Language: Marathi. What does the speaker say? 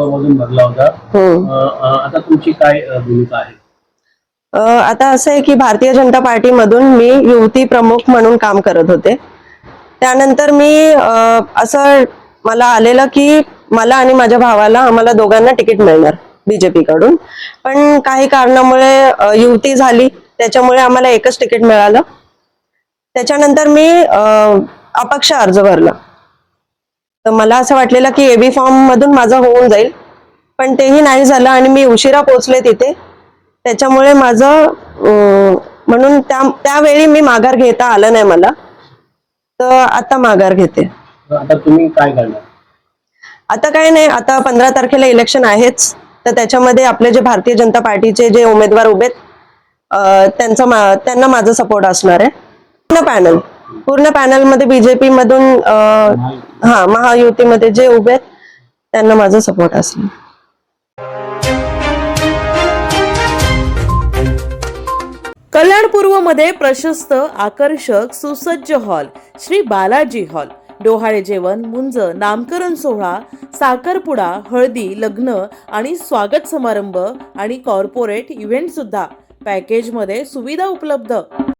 भाजपमधून भरला होता. अ, आता तुमची काय भूमिका आहे? आता असं आहे की भारतीय जनता पार्टीमधून मी युवती प्रमुख म्हणून काम करत होते. त्यानंतर मी असं मला आलेलं की मला आणि माझ्या भावाला आम्हाला दोघांना तिकीट मिळणार बीजेपी कडून पण काही कारणामुळे युवती झाली. त्याच्यामुळे आम्हाला एकच तिकीट मिळालं. त्याच्यानंतर मी अपक्ष अर्ज भरला. तर मला असं वाटलेलं की एबी फॉर्म मधून माझं होऊन जाईल. पण तेही नाही झालं आणि मी उशिरा पोहोचले तिथे. त्याच्यामुळे माझं म्हणून त्या त्यावेळी मी माघार घेता आलं नाही मला. तर आता माघार घेते. आता तुम्ही काय करणार? आता काय नाही आता पंधरा तारखेला इलेक्शन आहेच. तर त्याच्यामध्ये आपले जे भारतीय जनता पार्टीचे जे उमेदवार उभेत अं, त्यांचा त्यांना माझा सपोर्ट असणार आहे. पॅनल पूर्ण पॅनलमध्ये बीजेपी मधून हा महायुतीमध्ये जे उभे आहेत त्यांना माझा सपोर्ट असतो. कल्याण पूर्वमध्ये प्रशस्त आकर्षक सुसज्ज हॉल श्री बालाजी हॉल. डोहाळे जेवण मुंज नामकरण सोहळा साखरपुडा हळदी लग्न आणि स्वागत समारंभ आणि कॉर्पोरेट इव्हेंट सुद्धा. पॅकेजमध्ये सुविधा उपलब्ध.